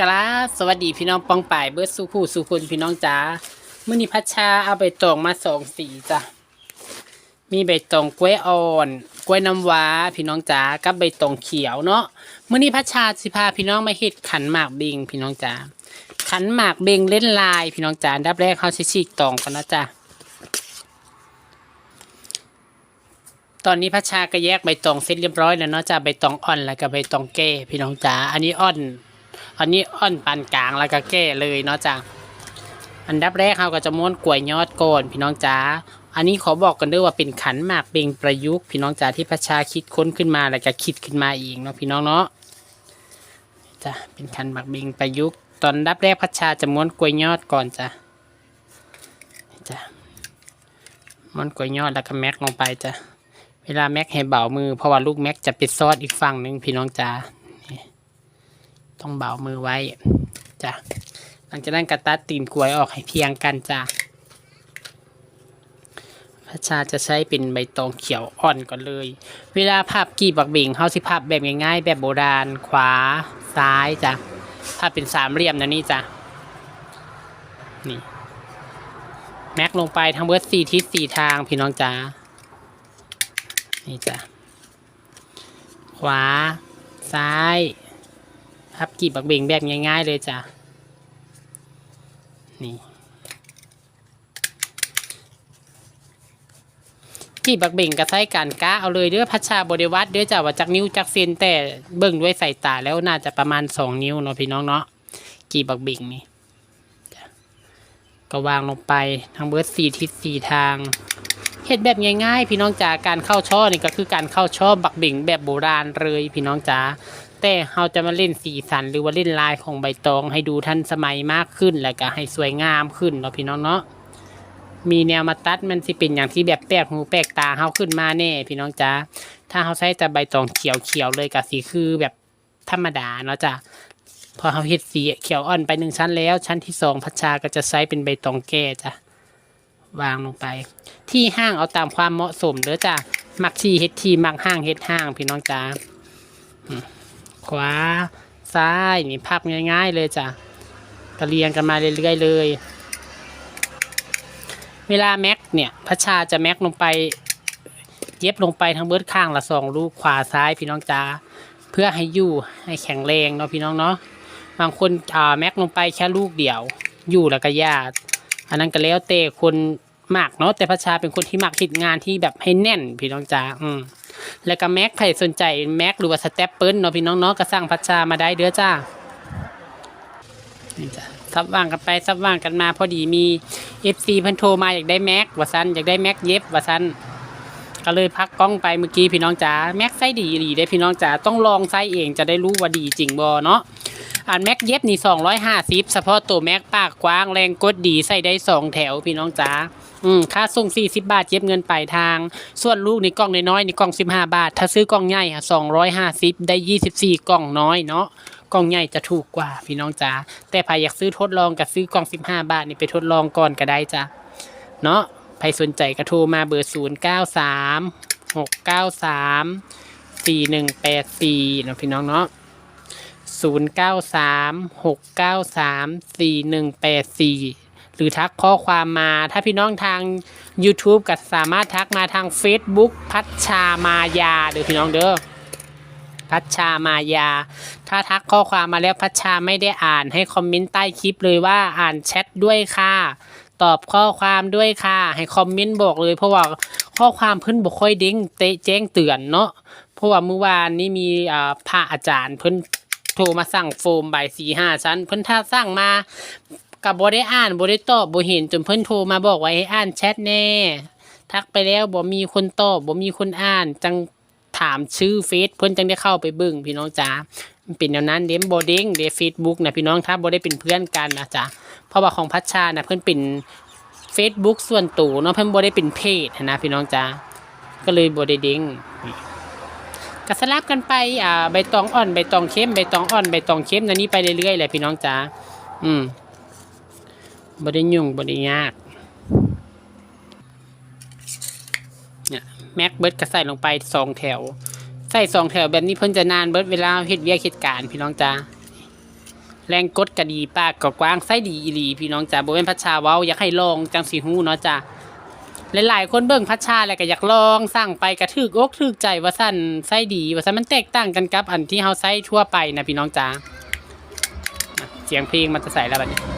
กราบสวัสดีพี่น้องปองป่ายเบิร์ดสู้ผู้สู้คนพี่น้องจ๋ามื่อนี้พัชชาเอาใบตองมาสองสีจ้ะมีใบตองกล้วยอ่อน กล้วยน้ำว้าพี่น้องจ๋ากับใบตองเขียวเนาะมื่อนี้พัชชาสิพาพี่น้องมาเฮ็ดขันหมากเบงพี่น้องจ๋าขันหมากเบงเล่นลายพี่น้องจ๋าดับแรกเขาสิฉีกตองก่อนนะจ๊ะตอนนี้พัชชาก็แยกใบตองเสร็จเรียบร้อยแล้วเนาะจ้ะใบตองอ่อนแล้วก็ใบตองแก่พี่น้องจ๋าอันนี้อ่อน อันนี้อ่อนปานกลางแล้วก็แก้เลยเนาะจ้ะอันดับแรกเราก็จะม้วนกล้วยยอดก่อนพี่น้องจ๋าอันนี้ขอบอกกันด้วยว่าเป็นขันหมากเบงประยุกต์พี่น้องจ๋าที่พระชาคิดค้นขึ้นมาแล้วก็คิดขึ้นมาเองเนาะพี่น้องเนาะจ้ะเป็นขันหมากเบงประยุกต์ตอนดับแรกพระชาจะม้วนกล้วยยอดก่อนจ้ะจ้ะม้วนกล้วยยอดแล้วก็แม็กลงไปจ้ะเวลาแม็กให้เบามือเพราะว่าลูกแม็กจะไปซอดอีกฝั่งหนึ่งพี่น้องจ๋า ต้องเบามือไว้จ้ะหลังจากนั้นกระตัดตีนกล้วยออกให้เพียงกันจ้ะพระชาจะใช้เป็นใบตองเขียวอ่อนก่อนเลย เวลาพับกีบบักเบ่งเขาสิพับแบบง่ายๆ แบบโบราณขวาซ้ายจ้ะถ้าเป็นสามเหลี่ยมนะนี่จ้ะนี่แม็กลงไปทั้งเบิร์ดสี่ทิศสี่ทางพี่น้องจ้านี่จ้ะขวา ซ้าย พับกีบบักเบงแบบง่าย ๆ เลยจ้ะ นี่กีบบักเบ่งกระไส้การก้าเอาเลยเด้อพัชชาบริวัตเด้อจ้ะว่าจากนิ้วจากเซนแต่เบิ่งด้วยสายตาแล้วน่าจะประมาณสองนิ้วเนาะพี่น้องเนาะกีบบักเบ่งนี่ก็วางลงไปทั้งเบิร์ดสี่ทิศสี่ทางเฮ็ดแบบง่ายๆ พี่น้องจ๋าการเข้าช่อนี่ก็คือการเข้าช่อบักเบ่งแบบโบราณเลยพี่น้องจ๋า แต่เราจะมาเล่นสีสันหรือว่าเล่นลายของใบตอง ให้ดูทันสมัยมากขึ้น แล้วก็ให้สวยงามขึ้นเนาะพี่น้องเนาะมีแนวมาตัดมันสิเป็นอย่างที่แบบแปลกหูแปลกตาเฮาขึ้นมาแน่พี่น้องจ้าถ้าเฮาใช้แต่ใบตองเขียวเขียวๆเลยกับสีคือแบบธรรมดาเนาะจ้ะพอเฮาเฮ็ดสีเขียวอ่อนไปหนึ่งชั้นแล้ว ชั้นที่สองพัชชาก็จะใช้เป็นใบตองแก่จ้ะวางลงไป ที่ห้างเอาตามความเหมาะสมเด้อจ้ะมักที่เฮ็ดที่มักห้างเฮ็ดห้างพี่น้องจ้า ขวา ซ้ายนี่พับง่ายๆเลยจ้ะกระเรียงกันมาเรื่อยๆเลย เวลาแม็กเนี่ยพระชาจะแม็กลงไป เย็บลงไปทั้งเบิดข้างละสองลูกขวาซ้ายพี่น้องจ้าเพื่อให้อยู่ให้แข็งแรงเนาะพี่น้องเนาะบางคนอ่าแม็กลงไปแค่ลูกเดียว อยู่แล้วก็ยากอันนั้นก็แล้วแต่คนมากเนาะแต่พระชาเป็นคนที่มักทิดงานที่แบบให้แน่นพี่น้องจ้าอืม แล้วก็แม็กใครสนใจแม็กหรือว่าสเต็ปเปิลเนาะพี่น้องเนาะก็สร้างพัชชามาได้เด้อจ้านี่จ้ะซับว่างกันไปซับว่างกันมาพอดีมี FC เพิ่นโทรมาอยากได้แม็กว่าซันอยากได้แม็กเย็บว่าซันก็เลยพักกล้องไปเมื่อกี้พี่น้องจ๋าแม็กไซส์ดีดีได้พี่น้องจ๋าต้องลองไซส์เองจะได้รู้ว่าดีจริงบ่เนาะอ่านแม็กเย็บนี่250เฉพาะตัวแม็กปากกว้างแรงกดดีใส่ได้สองแถวพี่น้องจ๋า อืมค่าส่ง40บาทเย็บเงินปลายทาง ส่วนลูกในกล่องน้อยๆนี่กล่อง15บาท ถ้าซื้อกล่องใหญ่ค่ะ250ได้24กล่องน้อยเนาะกล่องใหญ่จะถูกกว่าพี่น้องจ๋าแต่ใครอยากซื้อทดลองก็ซื้อกล่อง15บาทนี่ไปทดลองก่อนก็ได้จ้ะเนาะใครสนใจก็โทรมาเบอร์093 693 4184เนาะพี่น้องเนาะ0936934184 หรือทักข้อความมา ถ้าพี่น้องทาง YouTube ก็สามารถทักมาทาง Facebook พัชชามายาเด้อพี่น้องเด้อพัชชามายา ถ้าทักข้อความมาแล้วพัชชาไม่ได้อ่านให้คอมเมนต์ใต้คลิปเลยว่าอ่านแชทด้วยค่ะ ตอบข้อความด้วยค่ะ ให้คอมเมนต์บอกเลย เพราะว่าข้อความเพิ่นบ่ค่อยเด้งเตะแจ้งเตือนเนาะ เพราะว่าเมื่อวานนี้มีอ่าพระอาจารย์เพิ่นโทรมาสั่งโฟมใบสี่ห้าชั้น เพิ่นถ้าสั่งมา กับบ่ได้อ่านบ่ได้ตอบบ่เห็นจนเพิ่นโทรมาบอกว่าให้อ่านแชทแน่ ทักไปแล้วบ่มีคนตอบบ่มีคนอ่านจังถามชื่อเฟซเพิ่นจังได้เข้าไปเบิ่งพี่น้องจ๋ามันเป็นแนวนั้นเด้มบ่เด้งเดเฟซบุ๊กนะพี่น้องถ้าบ่ได้เป็นเพื่อนกันนะจ๊ะเพราะว่าของพัชชานะเพิ่อนเป็น Facebook ส่วนตัวเนาะเพิ่นบ่ได้เป็นเพจนะพี่น้องจ๋าก็เลยบ่ได้เด้งก็สลับกันไปอ่าใบตองอ่อนใบตองเข้มใบตองอ่อนใบตองเข้มนันนี้ไปเรื่อยๆแหละพี่น้องจ๋าอืม บ่ได้ยุ่งบ่ได้ยากเนี่ยแม็กเบิร์ดก็ใส่ลงไปสองแถว ใส่สองแถวแบบนี้เพิ่นจะนานเบิร์ดเวลาเฮ็ดเวียกเฮ็ดการพี่น้องจ๋าแรงกดก็ดีปากก็กว้างไส้ดีอีหลีพี่น้องจ้าบ่เป็นพัชชาเว้าอยากให้ลองจังสิฮู้เนาะจ้าหลายๆคนเบิ่งพัชชาแล้วก็อยากลองสั่งไปกระถึกอกถึกใจว่าสั่นไส้ดีว่าสั่นมันแตกต่างกันกับอันที่เฮาใช้ทั่วไปนะพี่น้องจ้าเสียงเพลงมันจะใส่แล้วบัดนี้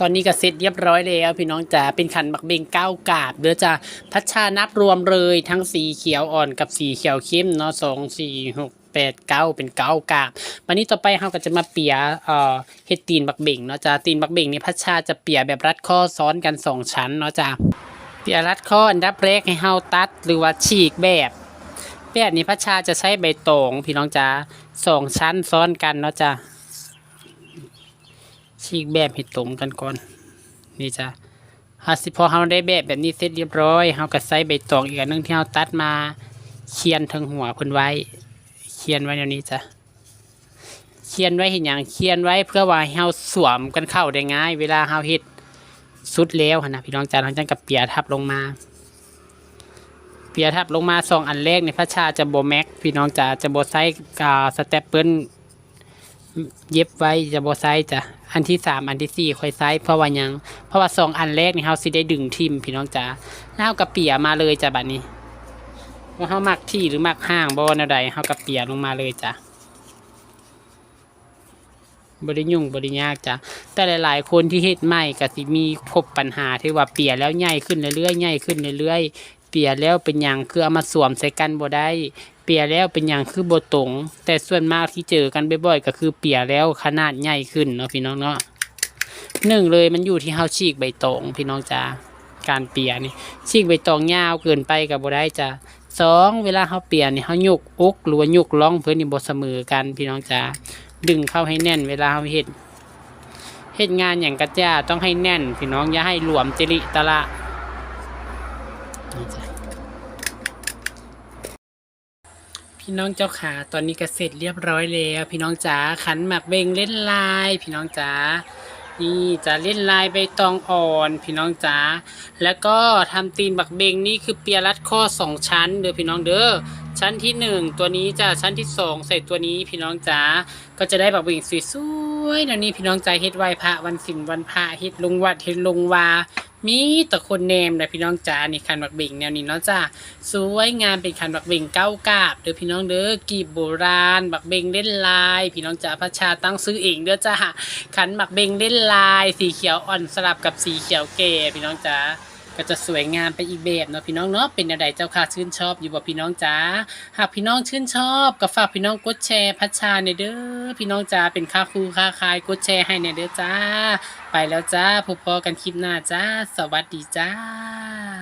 ตอนนี้ก็เสร็จเรียบร้อยแล้วพี่น้องจ๋าเป็นขันบักเบงเก้ากาบเดี๋ยวจะพัชชานับรวมเลยทั้งสีเขียวอ่อนกับสีเขียวเข้มเนาะสองสี่หกแปดเก้าเป็นเก้ากาบวันนี้ต่อไปเราก็จะมาเปียเอ่อเฮ็ดตีนบักเบงเนาะจ้าตีนบักเบงนี่พัชชาจะเปียแบบรัดข้อซ้อนกันสองชั้นเนาะจ้าเปียรัดข้ออันดับแรกให้เฮาตัดหรือว่าฉีกแบบแบบนี้พัชชาจะใช้ใบตองพี่น้องจ๋าสองชั้นซ้อนกันเนาะจ้า ฉีกแบบให้ตรงกันก่อน นี่จ้ะฮาสิพอเราได้แบบแบบนี้เสร็จเรียบร้อยเราก็ใส่ใบตองอีกอันนึงที่เราตัดมาเขียนทั้งหัวเพิ่นไว้เขียนไว้แนวนี้จ้ะเขียนไว้เห็นอย่างเขียนไว้เพื่อว่าเราสวมกันเข้าได้ง่าย เวลาเราเฮ็ดสุดแล้วนะพี่น้องจ้าหลังจากกับเปียทับลงมา เปียทับลงมาสองอันแรกในพระชาจะโบแม็กพี่น้องจ้าจะโบไซกาสเตปเปิล เย็บไว้จะบ่ไซส์จ้ะอันที่สามอันที่สี่ค่อยไซส์เพราะว่ายัง เพราะว่าสองอันแรกนี่เฮาสิได้ดึงทิมพี่น้องจ๋าแล้วเฮากับเปียมาเลยจ้ะบัดนี้ ว่าเฮามักที่หรือมักห้างบ่แนวใดเฮากับเปียลงมาเลยจ้ะบ่ได้ยุ่งบ่ได้ยากจ้ะแต่หลาย ๆ คนที่เฮ็ดใหม่ก็สิมีพบปัญหาที่ว่าเปียแล้วใหญ่ขึ้นเรื่อยๆใหญ่ขึ้นเรื่อยๆเปียแล้วเป็นหยังคือเอามาสวมใส่กันบ่ได้ ปียแล้วเป็นอย่างคือโบตรง แต่ส่วนมากที่เจอกันบ่อยๆก็คือเปียแล้วขนาดใหญ่ขึ้นเนาะพี่น้องเนาะหนึ่งเลยมันอยู่ที่เฮาฉีกใบตองพี่น้องจ้าการเปียนี่ฉีกใบตองยาวเกินไปกับบ่ได้จ้าสองเวลาเฮาเปียนี่เฮายุกอกหรือว่ายุกล่องเพื่อนี่บ่เสมอกันพี่น้องจ้าดึงเข้าให้แน่นเวลาเฮาเฮ็ดเฮ็ดงานอย่างกระจ้าต้องให้แน่น พี่น้องอย่าให้หลวมจิริตะละนี่จ้ะ พี่น้องเจ้าขาตอนนี้ก็เสร็จเรียบร้อยแล้ว พี่น้องจ๋าขันหมักเบงเล่นลาย พี่น้องจ๋านี่จะเล่นลายใบตองอ่อน พี่น้องจ๋าแล้วก็ทำตีนบักเบงนี่คือเปียรัดข้อสองชั้นเด้อพี่น้องเด้อชั้นที่หนึ่งตัวนี้จะชั้นที่สองใส่ตัวนี้พี่น้องจ๋าก็จะได้บักเบงสวยๆนะนี่พี่น้องจ๋าเฮ็ดไหวพระวันศิลวันพระเฮ็ดลงวัดเฮ็ดลงวา มีแต่คนแนมนะพี่น้องจ้านี่คันบักเบงแนวนี้เนาะจ้าสวยงามเป็นขันบักเบงเก้ากาบเด้อพี่น้องเด้อกีบโบราณบักเบงเล่นลาย พี่น้องจ้าพระชาตั้งซื้อเองเด้อจ้าขันบักเบงเล่นลาย สีเขียวอ่อนสลับกับสีเขียวแก่พี่น้องจ้า ก็จะสวยงามไปอีกแบบเนาะพี่น้องเนาะเป็นอะไรเจ้าค่ะชื่นชอบอยู่บ่พี่น้องจ้าหากพี่น้องชื่นชอบก็ฝากพี่น้องกดแชร์พัชชาในเด้อพี่น้องจ้าเป็นค่าครูค่าคายกดแชร์ให้ในเด้อจ้า ไปแล้วจ้าพบพอกันคลิปหน้าจ้า สวัสดีจ้า